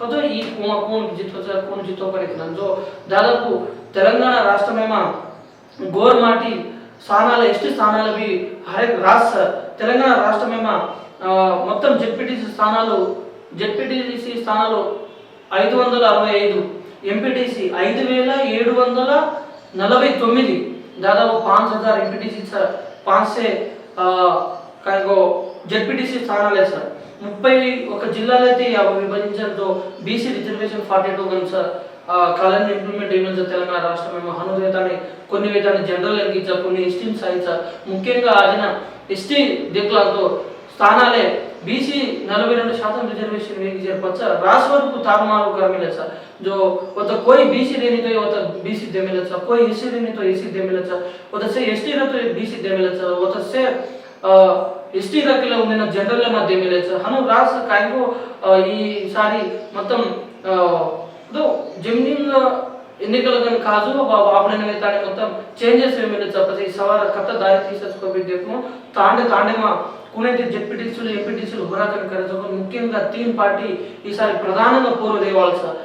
కదా ఈ కుంభకోణ్ జిత్తోత్సవ కోణ్ జిత్తోపరికినందు దాదాపు తెలంగాణ రాష్ట్రమేమ గోర్మాటి స్థానాల ఎస్టీ స్థానాలవి హరేక్ రాస్ తెలంగాణ రాష్ట్రమేమ మొత్తం జెడ్పీటీసీ స్థానాలు జెడ్పీటీసీ స్థానాలు ఐదు వందల అరవై ఐదు ఎంపీటీసీ ఐదు వేల ఏడు వందల నలభై తొమ్మిది దాదాపు పాంచ్ హజార్ ఎంపీటీసీ పాంచ్ సే కాయగో జెడ్పీటీసీ స్థానాలే సార్ ముప్పై ఒక జిల్లాలో అయితే యాభై విభజించడంతో BC reservation forty two gun sir కాలాన్ని ఇంప్లిమెంట్ అయిన తెలంగాణ రాష్ట్రం మేము హను వేతాన్ని కొన్ని వేతాన్ని జనరల్ ఎన్గించా కొన్ని ఎస్టీని సాధించా ముఖ్యంగా ఆయన ఎస్టీ దిక్కులతో స్థానాలే బీసీ నలభై రెండు శాతం रिजर्वेशन वेगी जर पचा रासवर को तारमार कर मिले सा जो वो तो कोई बीसी देनी तो वो तो बीसी दे मिले सा कोई एसी देनी तो एसी दे मिले सा वो तो से एसटी रा तो बीसी दे मिले सा वो तो से ఎస్టీ రకిలో ఉండిన జనరల్ మధ్య మిలేచ్చు హను రాస్ కాయకు ఈసారి మొత్తం దో జమీన్ ఎన్నికల కానీ కాదు ఆపడిన తానే మొత్తం చేంజెస్ ఏమి చెప్పచ్చు ఈ సవాల కథ దారి తీసేసుకోబెట్టేమో తాండే తాండేమా కునేది జెడ్పీటీసీలు ఎంపీటీసీలు హురాకని కరెక్ట్ ముఖ్యంగా తీన్ పార్టీ ఈసారి ప్రధానంగా పోరు దేవాలి సార్.